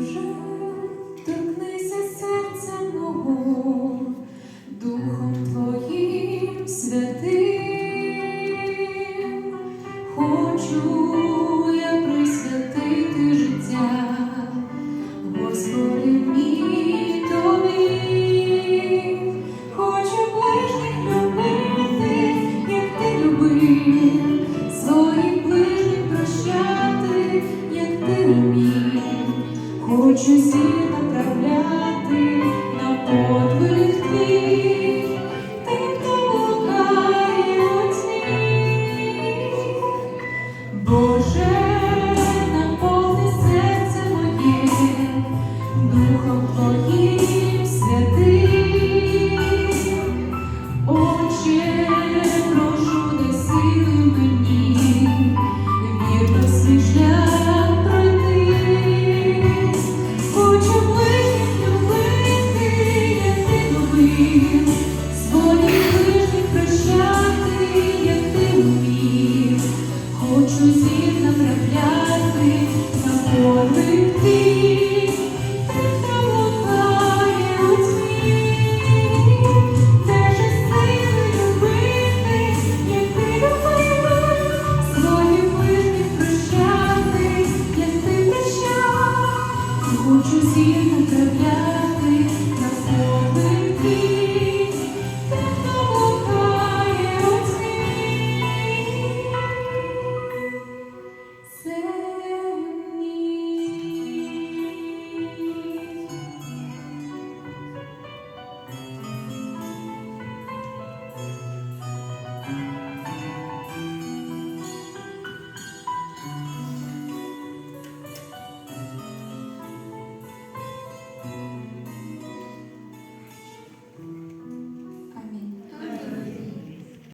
Боже, торкнися серця Духом Твоїм святим, хочу. Хочу сіти направляти на подвиг твій, тим, хто. Боже.